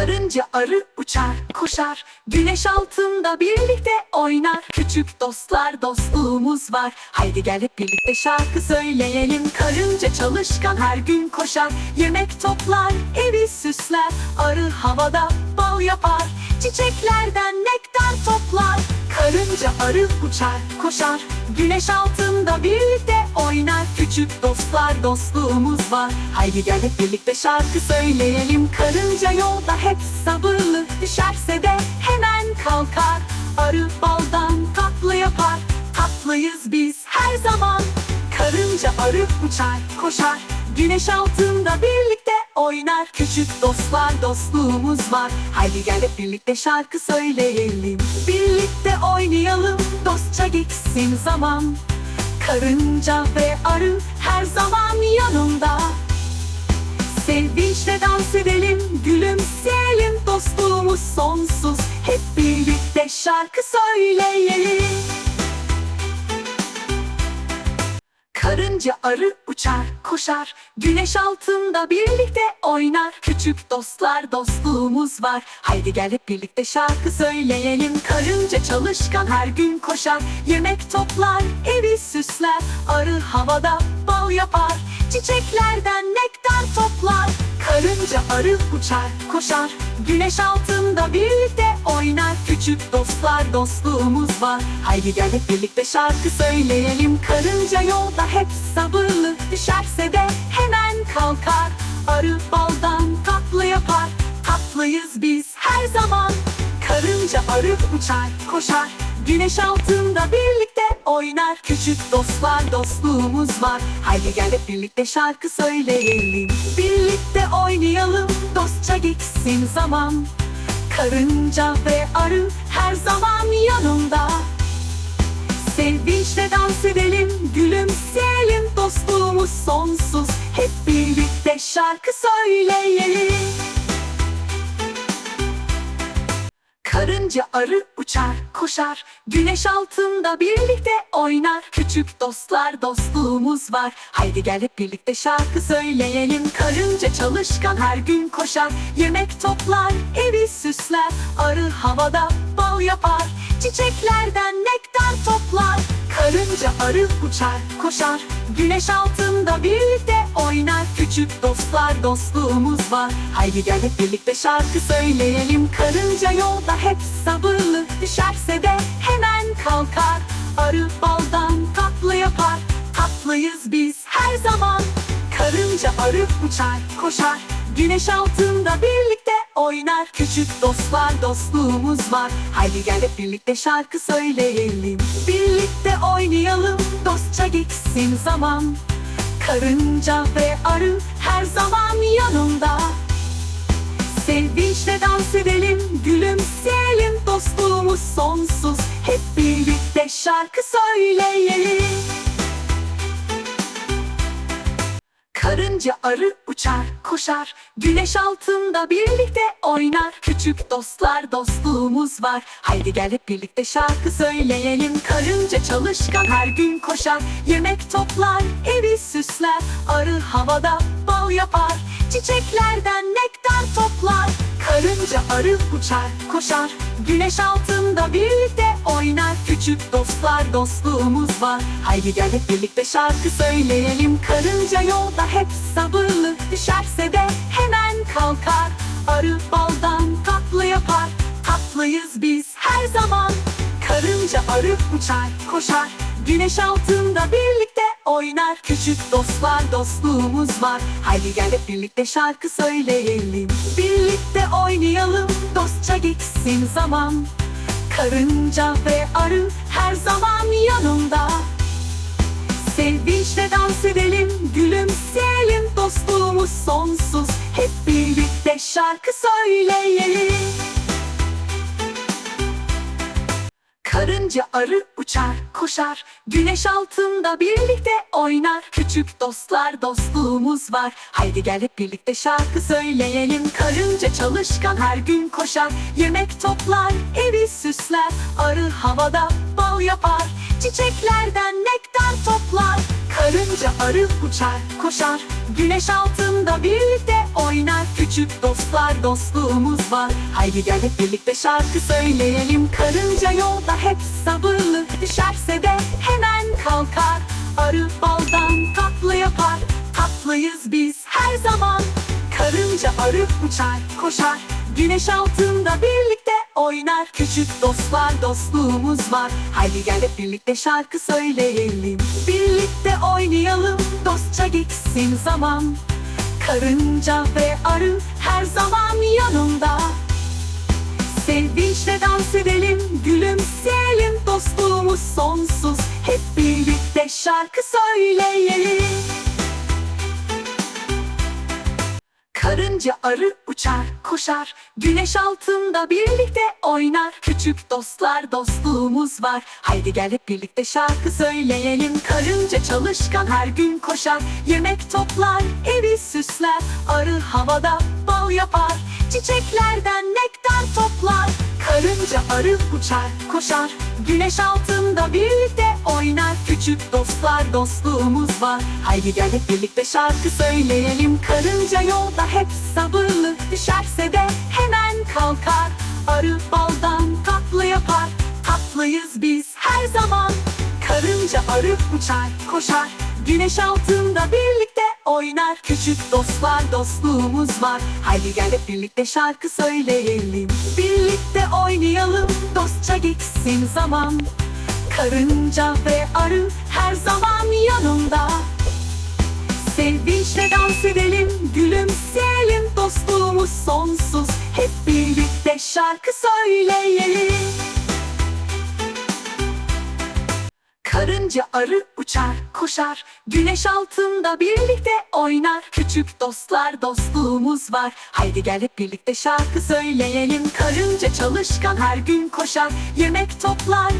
Karınca arı uçar koşar. Güneş altında birlikte oynar. Küçük dostlar dostluğumuz var. Haydi gel hep birlikte şarkı söyleyelim. Karınca çalışkan her gün koşar. Yemek toplar evi süsler. Arı havada bal yapar. Çiçeklerden nektar toplar Karınca arı uçar koşar. Güneş altında birlikte oynar. Küçük dostlar dostluğumuz var. Haydi gel hep birlikte şarkı söyleyelim. Karınca yolda hep sabırlı. Düşerse de hemen kalkar. Arı baldan tatlı yapar. Tatlıyız biz her zaman. Karınca arı uçar koşar. Güneş altında birlikte oynar. Küçük dostlar dostluğumuz var. Haydi gel hep birlikte şarkı söyleyelim. Birlikte oynayalım dostça geçsin zaman. Karınca ve arı her zaman yanımda Sevinçle dans edelim, gülümseyelim Dostluğumuz sonsuz. Hep birlikte şarkı söyleyelim Karınca arı uçar koşar. Güneş altında birlikte oynar. Küçük dostlar dostluğumuz var. Haydi gel hep birlikte şarkı söyleyelim. Karınca çalışkan her gün koşar. Yemek toplar evi süsler. Arı havada bal yapar. Çiçeklerden nektar toplar Karınca arı uçar koşar. Güneş altında birlikte oynar. Küçük dostlar dostluğumuz var. Haydi gel hep birlikte şarkı söyleyelim. Karınca yolda hep sabırlı. Düşerse de hemen kalkar. Arı baldan tatlı yapar. Tatlıyız biz her zaman. Karınca arı uçar koşar Güneş altında birlikte oynar. Küçük dostlar dostluğumuz var. Haydi gel hep birlikte şarkı söyleyelim. Birlikte oynayalım dostça geçsin zaman. Karınca ve arı her zaman yanımda. Sevinçle dans edelim, gülümseyelim Dostluğumuz sonsuz. Hep birlikte şarkı söyleyelim Karınca arı uçar koşar. Güneş altında birlikte oynar. Küçük dostlar dostluğumuz var. Haydi gel hep birlikte şarkı söyleyelim. Karınca çalışkan her gün koşar. Yemek toplar evi süsler. Arı havada bal yapar. Çiçeklerden nektar toplar. Karınca arı uçar koşar. Güneş altında birlikte oynar. Küçük dostlar dostluğumuz var. Haydi gel hep birlikte şarkı söyleyelim. Karınca yolda hep sabırlı. Düşerse de hemen kalkar. Arı baldan tatlı yapar. Tatlıyız biz her zaman. Karınca arı uçar koşar. Güneş altında birlikte oynar. Küçük dostlar dostluğumuz var. Haydi gel hep birlikte şarkı söyleyelim. Birlikte oynayalım. Dostça geçsin zaman Karınca ve arı her zaman yanımda. Sevinçle dans edelim, gülümseyelim Dostluğumuz sonsuz. Hep birlikte şarkı söyleyelim Karınca arı uçar koşar. Güneş altında birlikte oynar. Küçük dostlar dostluğumuz var. Haydi gel hep birlikte şarkı söyleyelim. Karınca çalışkan her gün koşar. Yemek toplar evi süsler. Arı havada bal yapar. Çiçeklerden nektar toplar Karınca arı uçar koşar. Güneş altında birlikte oynar. Küçük dostlar dostluğumuz var. Haydi gel hep birlikte şarkı söyleyelim. Karınca yolda hep sabırlı. Düşerse de hemen kalkar. Arı baldan tatlı yapar. Tatlıyız biz her zaman. Karınca arı uçar koşar Güneş altında birlikte oynar. Küçük dostlar dostluğumuz var. Haydi gel hep birlikte şarkı söyleyelim. Birlikte oynayalım dostça geçsin zaman. Karınca ve arı her zaman yanımda. Sevinçle dans edelim, gülümseyelim Dostluğumuz sonsuz. Hep birlikte şarkı söyleyelim Karınca arı uçar koşar. Güneş altında birlikte oynar. Küçük dostlar dostluğumuz var. Haydi gel hep birlikte şarkı söyleyelim. Karınca çalışkan her gün koşar. Yemek toplar evi süsler. Arı havada bal yapar. Çiçeklerden nektar toplar Karınca arı uçar koşar. Güneş altında birlikte oynar. Küçük dostlar dostluğumuz var. Haydi gel hep birlikte şarkı söyleyelim. Karınca yolda hep sabırlı Düşerse de hemen kalkar. Arı baldan tatlı yapar Tatlıyız biz her zaman. Karınca arı uçar koşar. Güneş altında birlikte oynar. Küçük dostlar dostluğumuz var. Haydi gel hep birlikte şarkı söyleyelim. Birlikte oynayalım dostça geçsin zaman. Karınca ve arı her zaman yanımda Sevinçle dans edelim, gülümseyelim. Dostluğumuz sonsuz. Hep birlikte şarkı söyleyelim Karınca arı uçar koşar. Güneş altında birlikte oynar. Küçük dostlar dostluğumuz var. Haydi gel hep birlikte şarkı söyleyelim. Karınca çalışkan her gün koşar. Yemek toplar evi süsler. Arı havada bal yapar. Çiçeklerden nektar toplar. Karınca arı uçar koşar. Güneş altında birlikte oynar Küçük dostlar dostluğumuz var. Haydi gel hep birlikte şarkı söyleyelim. Karınca yolda hep sabırlı Düşerse de hemen kalkar. Arı baldan tatlı yapar Tatlıyız biz her zaman. Karınca arı uçar koşar Güneş altında birlikte oynar. Küçük dostlar dostluğumuz var. Haydi gel hep birlikte şarkı söyleyelim. Birlikte oynayalım dostça geçsin zaman Karınca ve arı her zaman yanımda. Sevinçle dans edelim, gülümseyelim Dostluğumuz sonsuz. Hep birlikte şarkı söyleyelim. Karınca arı uçar koşar Güneş altında birlikte oynar. Küçük dostlar dostluğumuz var. Haydi gel hep birlikte şarkı söyleyelim. Karınca çalışkan her gün koşar Yemek toplar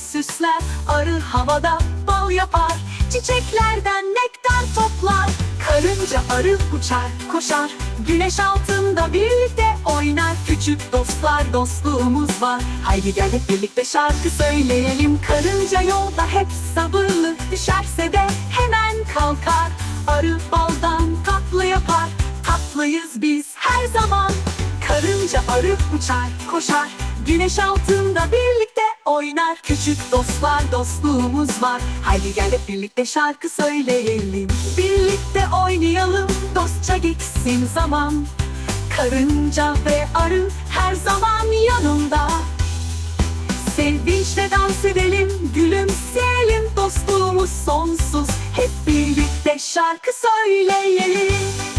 süsler Arı havada bal yapar. Çiçeklerden nektar toplar Karınca arı uçar koşar. Güneş altında birlikte oynar Küçük dostlar dostluğumuz var. Haydi gel hep birlikte şarkı söyleyelim. Karınca yolda hep sabırlı Düşerse de hemen kalkar. Arı baldan tatlı yapar Tatlıyız biz her zaman. Karınca arı uçar koşar. Güneş altında birlikte oynar. Küçük dostlar dostluğumuz var. Haydi gel hep birlikte şarkı söyleyelim. Birlikte oynayalım dostça geçsin zaman. Karınca ve arı her zaman yanımda Sevinçle dans edelim, gülümseyelim Dostluğumuz sonsuz. Hep birlikte şarkı söyleyelim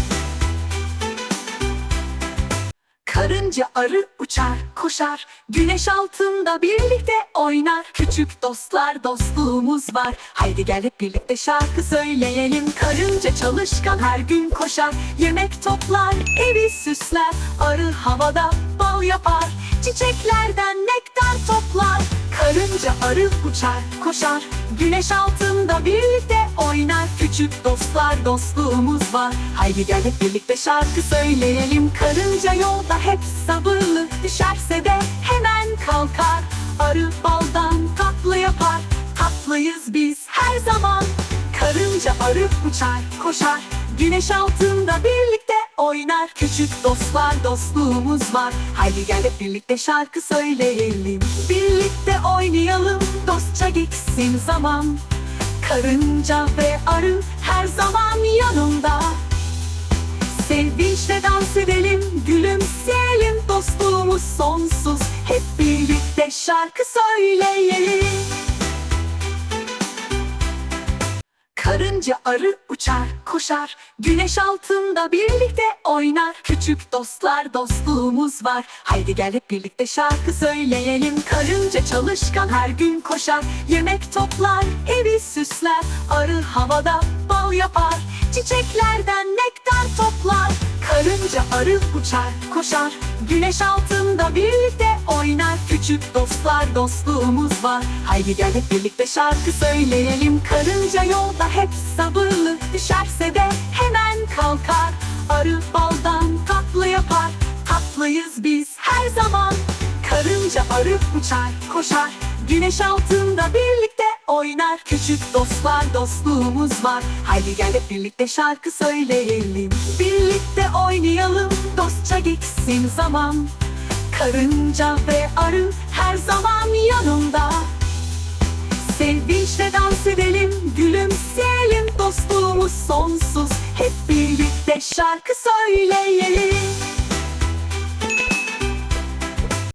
Karınca arı uçar koşar. Güneş altında birlikte oynar. Küçük dostlar dostluğumuz var. Haydi gel hep birlikte şarkı söyleyelim. Karınca çalışkan her gün koşar. Yemek toplar evi süsler. Arı havada bal yapar. Çiçeklerden nektar toplar. Karınca arı uçar koşar. Güneş altında birlikte oynar. Küçük dostlar dostluğumuz var. Haydi gel hep birlikte şarkı söyleyelim. Karınca yolda hep sabırlı. Düşerse de hemen kalkar. Arı baldan tatlı yapar. Tatlıyız biz her zaman. Karınca arı uçar koşar. Güneş altında birlikte oynar. Küçük dostlar dostluğumuz var. Haydi gel hep birlikte şarkı söyleyelim. Birlikte oynayalım. Dostça geçsin zaman Karınca ve arı her zaman yanımda. Sevinçle dans edelim, gülümseyelim Dostluğumuz sonsuz. Hep birlikte şarkı söyleyelim Karınca arı uçar koşar Güneş altında birlikte oynar. Küçük dostlar dostluğumuz var. Haydi gel hep birlikte şarkı söyleyelim. Karınca çalışkan her gün koşar. Yemek toplar evi süsler. Arı havada bal yapar. Çiçeklerden nektar toplar Karınca arı uçar koşar. Güneş altında birlikte oynar. Küçük dostlar dostluğumuz var. Haydi gel hep birlikte şarkı söyleyelim. Karınca yolda hep sabırlı. Düşerse de hemen kalkar. Arı baldan tatlı yapar. Tatlıyız biz her zaman. Karınca arı uçar koşar. Güneş altında birlikte oynar. Küçük dostlar dostluğumuz var. Haydi gel hep birlikte şarkı söyleyelim. Birlikte oynayalım dostça geçsin zaman. Karınca ve arı her zaman yanımda Sevinçle dans edelim, gülümseyelim Dostluğumuz sonsuz. Hep birlikte şarkı söyleyelim